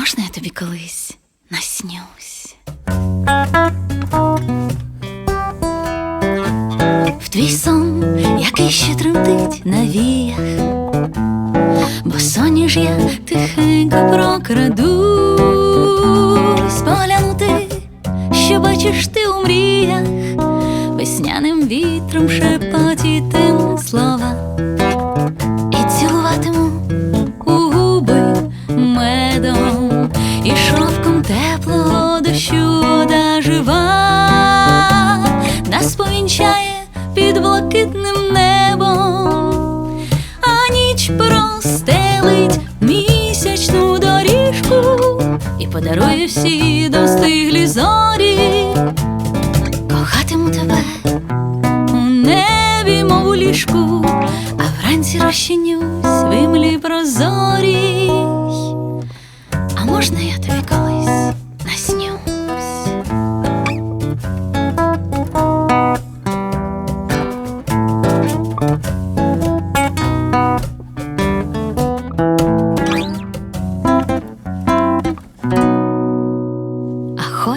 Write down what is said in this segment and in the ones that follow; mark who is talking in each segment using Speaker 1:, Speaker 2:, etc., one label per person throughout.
Speaker 1: можна я тобі колись наснюсь? В твій сон, який ще тремтить на віях, бо соні ж я тихенько прокрадусь, поглянути, що бачиш ти у мріях, весняним вітром шепотітиму слова і шовком теплого дощу вода жива. Нас повінчає під блакитним небом, а ніч простелить місячну доріжку і подарує всі достиглі зорі. Кохатиму тебе у небі, мов у ліжку, а вранці розчинюсь в імлі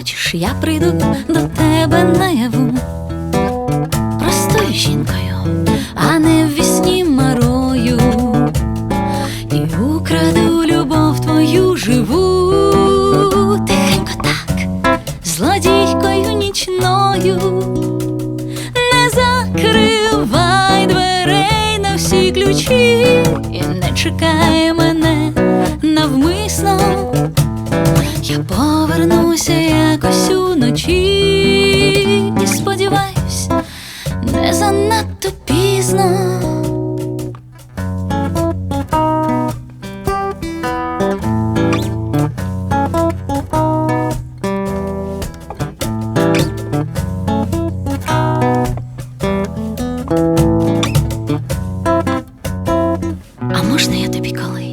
Speaker 1: Хочеш, я прийду до тебе наяву. Простою жінкою, а не в вісні марою, і украду любов твою живу, тихенько так, злодійкою нічною, не закривай дверей на всі ключі, і не чекай мене навмисно. Я повернуся якось уночі, і сподіваюсь, не занадто пізно. А можна я тобі коли?